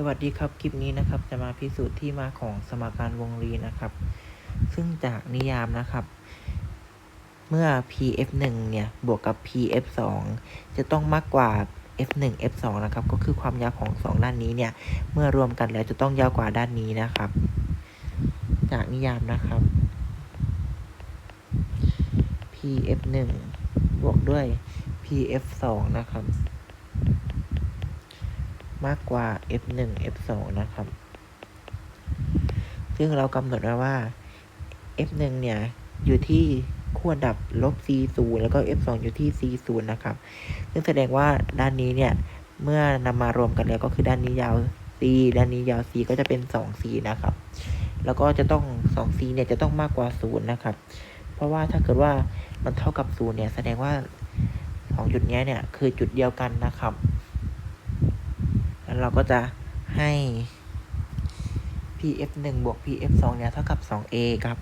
สวัสดีครับคลิปนี้นะครับ จะมาพิสูจน์ที่มาของสมการวงรีนะครับ ซึ่งจากนิยามนะครับ เมื่อ pf 1 เนี่ย บวกกับ pf 2 จะต้องมากกว่า f 1 f 2 นะครับ ก็คือความยาวของ 2 ด้านนี้เนี่ย เมื่อรวมกันแล้วจะต้องยาวกว่าด้านนี้นะครับ จากนิยามนะครับ pf 1 บวกด้วย pf 2 นะครับ มากกว่า f 1 f 2 นะครับ ซึ่งเรากำหนดไว้ว่า f 1 เนี่ย อยู่ที่ขั้วดับลบ c 0 แล้วก็ f 2 อยู่ที่ c 0 นะครับ ซึ่งแสดงว่าด้านนี้เนี่ย เมื่อนำมารวมกันแล้วก็คือด้านนี้ยาว c ด้านนี้ยาว c ก็จะเป็น 2c นะครับ แล้วก็จะต้อง 2c เนี่ยจะต้องมากกว่า 0 นะครับ เพราะว่าถ้าเกิดว่ามันเท่ากับ 0 เนี่ย แสดงว่า 2 จุดนี้เนี่ย คือจุดเดียวกันนะครับ เราก็จะให้ pf 1บวก pf 2เนี่ยเท่ากับ 2a ครับ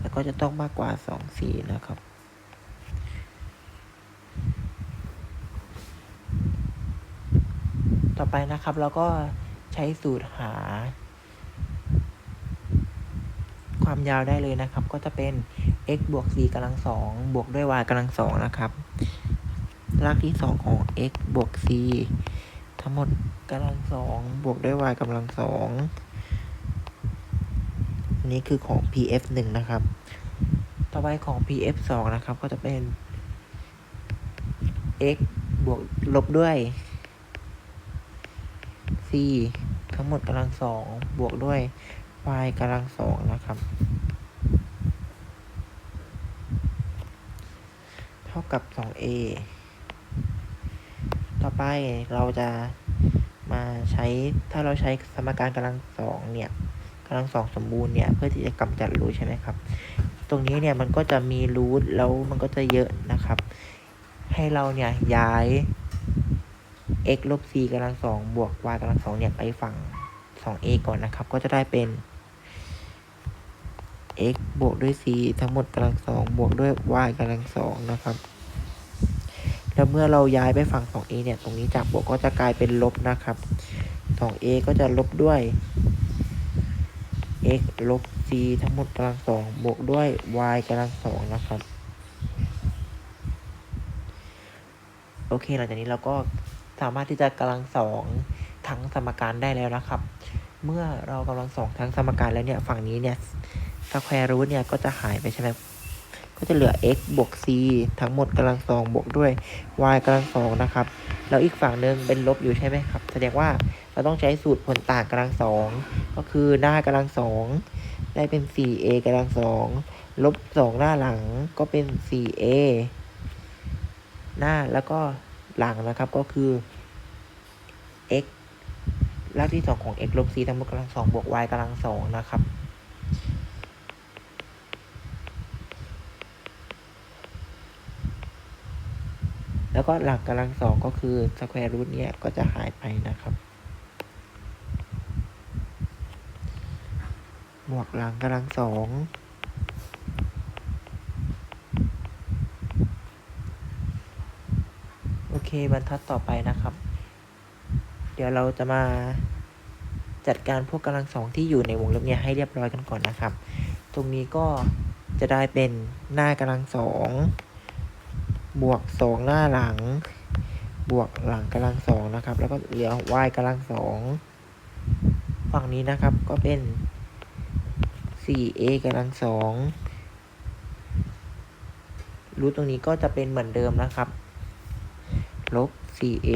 แล้วก็จะต้องมากกว่า 2c นะครับต่อไปนะครับเราก็ใช้สูตรหา ความยาวได้เลยนะครับ ก็จะเป็น x บวก c กำลังสองบวกด้วย y กำลังสองนะครับ รากที่สองของ x บวก c ทั้งหมดกำลังสองบวกด้วย y กำลังสองอันนี้คือของ pf หนึ่งนะครับ ต่อไปของ pf สองนะครับ ก็จะเป็น x บวกลบด้วย c ทั้งหมดกำลังสองบวกด้วย y กำลังสองนะครับ ท่ากับ 2a ต่อไปเราจะมาใช้ถ้าเราใช้สมการกำลังสองเนี่ยกำลังสองสมบูรณ์เนี่ยเพื่อที่จะกำจัดรูทใช่ไหมครับ ตรงนี้เนี่ยมันก็จะมีรูทแล้วมันก็จะเยอะนะครับ ให้เราเนี่ยย้าย x ลบ c กำลังสองบวก y กำลังสองเนี่ยไปฝั่ง 2a ก่อนนะครับ ก็จะได้เป็น x บวกด้วย c ทั้งหมดกำลังสองบวกด้วย y กำลังสองนะครับ แล้วเมื่อเราย้ายไปฝั่ง 2a เนี่ย ตรงนี้จากบวกก็จะกลายเป็นลบนะครับ 2a ก็จะลบด้วย x ลบ c ทั้งหมดกำลังสองบวกด้วย y กำลังสองนะครับ โอเค หลังจากนี้เราก็สามารถที่จะกำลังสองทั้งสมการได้แล้วนะครับ เมื่อเรากำลังสองทั้งสมการแล้วเนี่ย ฝั่งนี้เนี่ย สแควร์รูทเนี่ยก็จะหายไปใช่ไหมก็จะเหลือ x บวก c ทั้งหมดกำลังสองบวกด้วย y กำลังสองนะครับ แล้วอีกฝั่งหนึ่งเป็นลบอยู่ใช่ไหมครับ แสดงว่าเราต้องใช้สูตรผลต่างกำลังสองก็คือหน้ากำลังสองได้เป็น 4a กำลังสองลบสองหน้าหลังก็เป็น 4a หน้าแล้วก็หลังนะครับก็คือ x รากที่สองของ x ลบ c ทั้งหมดกำลังสองบวก y กำลังสองนะครับ แล้วก็หลักกำลังสองก็คือสแควร์รูทเนี่ยก็จะหายไปนะครับ บวกหลังกำลังสองโอเคบรรทัดต่อไปนะครับ เดี๋ยวเราจะมาจัดการพวกกำลังสองที่อยู่ในวงเล็บเนี่ยให้เรียบร้อยกันก่อนนะครับ ตรงนี้ก็จะได้เป็นหน้ากำลังสอง บวกสองหน้าหลัง บวกหลังกำลังสองนะครับ แล้วก็เหลือ y กำลังสองฝั่งนี้นะครับก็เป็น 4a กำลังสองรูทตรงนี้ก็จะเป็นเหมือนเดิมนะครับ ลบ 4a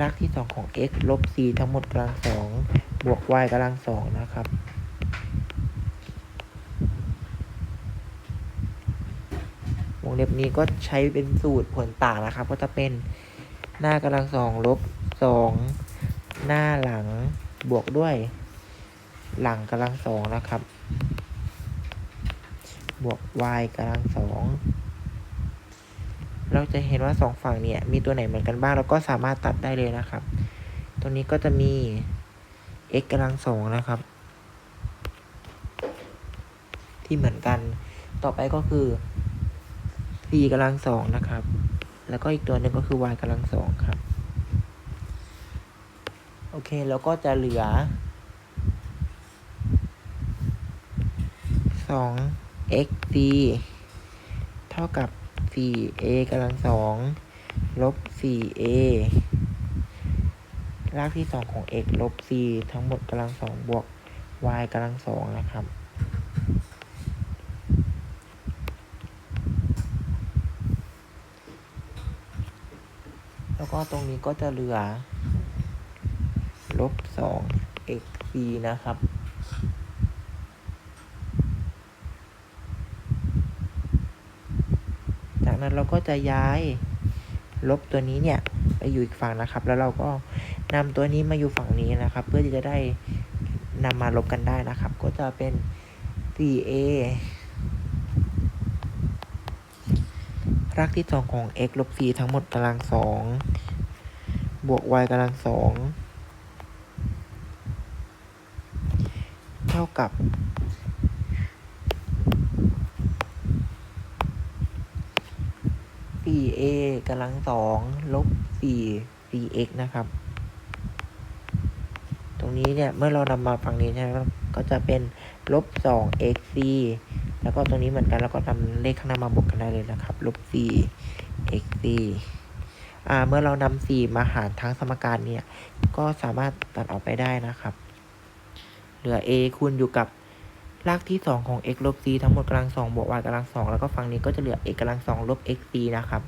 รากที่สองของ x ลบ c ทั้งหมดกำลังสองบวก y กำลังสองนะครับ งเล็บนี้ก็ใช้เป็นสูตรผลต่างนะครับ ก็จะเป็นหน้ากำลังสองลบสองหน้าหลังบวกด้วย หลังกำลังสองนะครับ บวก y กำลังสองเราจะเห็นว่าสองฝั่งเนี่ยมีตัวไหนเหมือนกันบ้างเราก็สามารถตัดได้เลยนะครับตัวนี้ก็จะมี x กำลังสองนะครับ ที่เหมือนกัน ต่อไปก็คือ c กำลังสองนะครับ แล้วก็อีกตัวหนึ่งก็คือ y กำลังสองครับ โอเค แล้วก็จะเหลือสอง x c เท่ากับ 4a กำลังสองลบ 4a รากที่สองของ x ลบ c ทั้งหมดกำลังสองบวก y กำลังสองนะครับ แล้วก็ตรงนี้ก็จะเหลือลบสอง x c นะครับ จากนั้นเราก็จะย้ายลบตัวนี้เนี่ยไปอยู่อีกฝั่งนะครับ แล้วเราก็นำตัวนี้มาอยู่ฝั่งนี้นะครับ เพื่อที่จะได้นำมาลบกันได้นะครับ ก็จะเป็น 4a รากที่สองของ x ลบ c ทั้งหมดกำลังสองบวก y กำลังสองเท่ากับ 4a กำลังสองลบ 4 4x นะครับ ตรงนี้เนี่ย เมื่อเรานำมาฝั่งนี้ใช่ไหมครับก็จะเป็นลบ 2 xc แล้วก็ตรงนี้เหมือนกันแล้วก็นำเลขข้างหน้ามาบวกกันได้เลยนะครับลบ 4 x 4อ่าเมื่อเรานำ4มาหารทั้งสมการเนี่ย ก็สามารถตัดออกไปได้นะครับ เหลือ a คูณอยู่กับรากที่ 2 ของ x ลบ c ทั้งหมดกำลังสองบวก y กำลังสองแล้วก็ฝั่งนี้ก็จะเหลือ x กำลังสองลบ xc นะครับ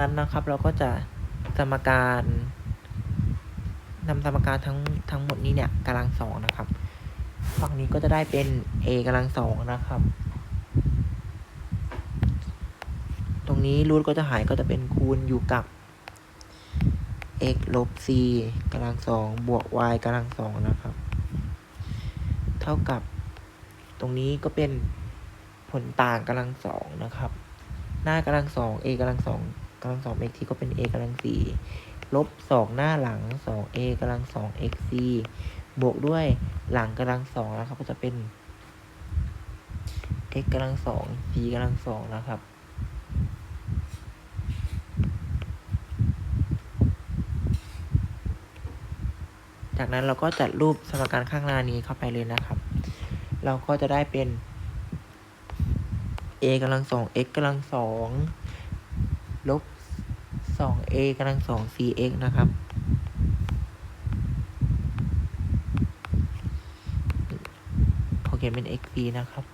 นั้นนะครับ เราก็จะสมการนำสมการทั้งทั้งหมดนี้เนี่ยกำลังสองนะครับ ฝั่งนี้ก็จะได้เป็น a กำลังสองนะครับ ตรงนี้รูทก็จะหายก็จะเป็นคูณอยู่กับ x ลบ c กำลังสองบวก y กำลังสองนะครับ เท่ากับตรงนี้ก็เป็นผลต่างกำลังสองนะครับ หน้ากำลังสอง a กำลังสอง กำลังสอง x ที่ก็เป็น a กำลังสี่ลบสองหน้าหลังสอง a กำลังสอง x c บวกด้วยหลังกำลังสองนะครับ ก็จะเป็น x กำลังสอง c กำลังสองนะครับจากนั้นเราก็จัดรูปสมการข้างหน้านี้เข้าไปเลยนะครับ เราก็จะได้เป็น a กำลังสอง x กำลังสอง ลบสอง a กำลังสอง cx นะครับขอเขียนเป็น x c นะครับ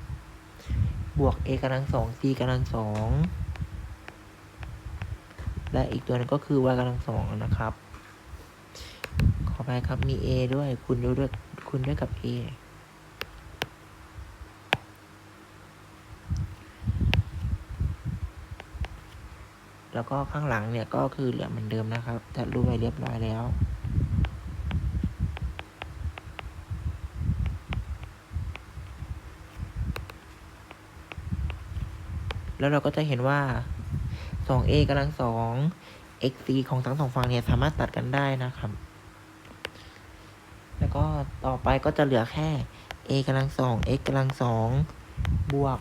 บวก a กำลังสอง c กำลังสองและอีกตัวหนึงก็คือ y กำลังสองนะครับ ขอไปครับมี a ด้วยคูณด้วยคูณด้วยกับ a แล้วก็ข้างหลังเนี่ยก็คือเหลือเหมือนเดิมนะครับจัดรูปไว้เรียบร้อยแล้ว แล้วเราก็จะเห็นว่า 2a กำลังสอง xc ของทั้งสองฝั่งเนี่ยสามารถตัดกันได้นะครับ แล้วก็ต่อไปก็จะเหลือแค่ a กำลังสอง x กำลังสองบวก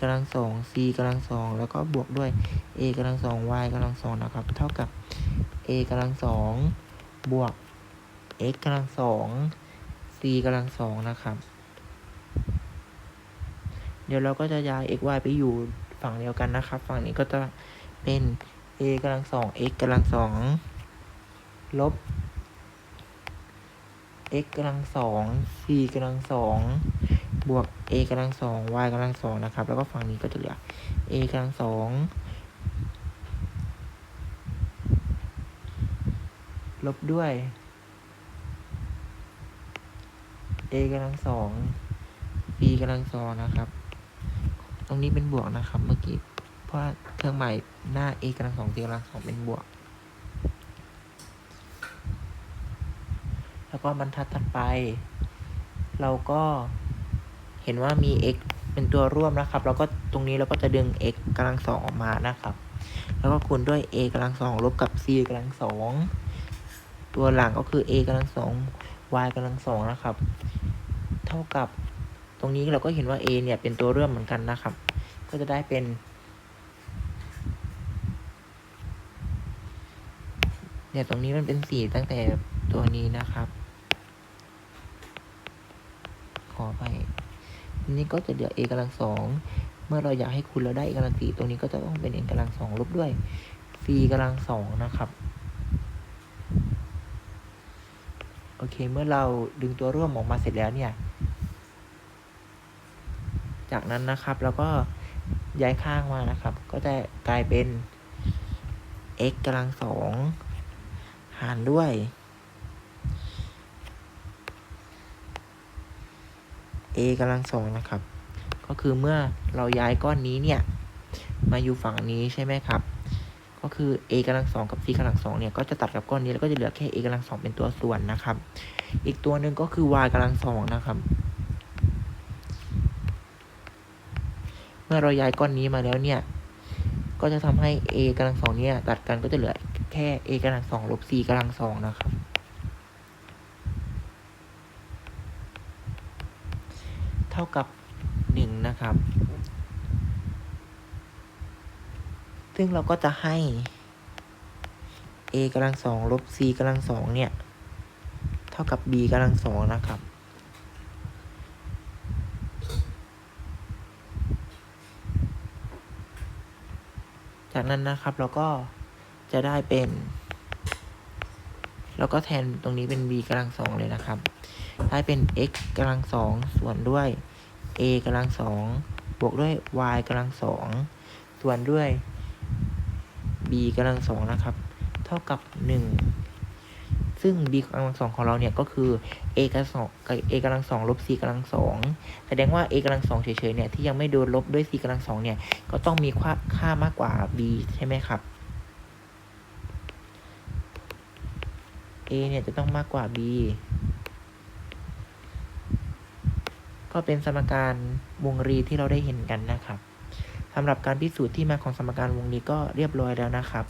กำลังสอง c กำลังสองแล้วก็บวกด้วย a กำลังสอง y กำลังสองนะครับ เท่ากับ a กำลังสองบวก x กำลังสอง c กำลังสองนะครับ เดี๋ยวเราก็จะย้าย x y ไปอยู่ฝั่งเดียวกันนะครับ ฝั่งนี้ก็จะเป็น a กำลังสอง x กำลังสองลบ x กำลังสอง c กำลังสอง บวก a กำลังสอง y กำลังสองนะครับ แล้วก็ฝั่งนี้ก็จะเหลือ a กำลังสองลบด้วย a กำลังสอง b กำลังสองนะครับ ตรงนี้เป็นบวกนะครับเมื่อกี้ เพราะเครื่องหมายหน้า a กำลังสอง c กำลังสองเป็นบวกแล้วแล้วก็บรรทัดถัดไป เราก็ เห็นว่ามี x เป็นตัวร่วมนะครับ แล้วก็ตรงนี้เราก็จะดึง x กำลังสองออกมานะครับ แล้วก็คูณด้วย a กำลังสองลบกับ c กำลังสองตัวหลังก็คือ a กำลังสอง y กำลังสองนะครับ เท่ากับตรงนี้เราก็เห็นว่า a เนี่ยเป็นตัวร่วมเหมือนกันนะครับ ก็จะได้เป็นเนี่ยตรงนี้มันเป็นสีตั้งแต่ตัวนี้นะครับ ขอไป นี้ก็จะเหลือ a กำลังสองเมื่อเราอยากให้คูณเราได้ a กำลังสี่ตรงนี้ก็จะต้องเป็น n กำลังสองลบด้วย c กำลังสองนะครับโอเค เมื่อเราดึงตัวร่วมออกมาเสร็จแล้วเนี่ย จากนั้นนะครับเราก็ย้ายข้างมานะครับ ก็จะกลายเป็น x กำลังสองหารด้วย a กำลังสองนะครับ ก็คือเมื่อเราย้ายก้อนนี้เนี่ย มาอยู่ฝั่งนี้ใช่ไหมครับ ก็คือ a กำลังสองกับ c กำลังสองเนี่ย ก็จะตัดกับก้อนนี้แล้วก็จะเหลือแค่ a กำลังสองเป็นตัวส่วนนะครับ อีกตัวหนึ่งก็คือ y กำลังสองนะครับ เมื่อเราย้ายก้อนนี้มาแล้วเนี่ย ก็จะทำให้ a กำลังสองเนี่ยตัดกันก็จะเหลือแค่ a กำลังสองลบ c กำลังสองนะครับ ท่ากับหนึ่งนะครับ ซึ่งเราก็จะให้ a กำลังสองลบ c กำลังสองเนี่ย เท่ากับ b กำลังสองนะครับ จากนั้นนะครับเราก็จะได้เป็น แล้วก็แทนตรงนี้เป็น b กำลังสองเลยนะครับ ได้เป็น x กำลังสองส่วนด้วย a กำลังสองบวกด้วย y กำลังสองส่วนด้วย b กำลังสองนะครับ เท่ากับหนึ่งซึ่ง b กำลังสองของเราเนี่ยก็คือ a กำลังสองกับ a กำลังสองลบ c กำลังสองแสดงว่า a กำลังสองเฉยๆเนี่ยที่ยังไม่โดนลบด้วย c กำลังสองเนี่ยก็ต้องมีค่าค่ามากกว่า b ใช่ไหมครับ a เนี่ยจะต้องมากกว่า b ก็เป็นสมการวงรีที่เราได้เห็นกันนะครับสำหรับการพิสูจน์ที่มาของสมการวงรีก็เรียบร้อยแล้วนะครับ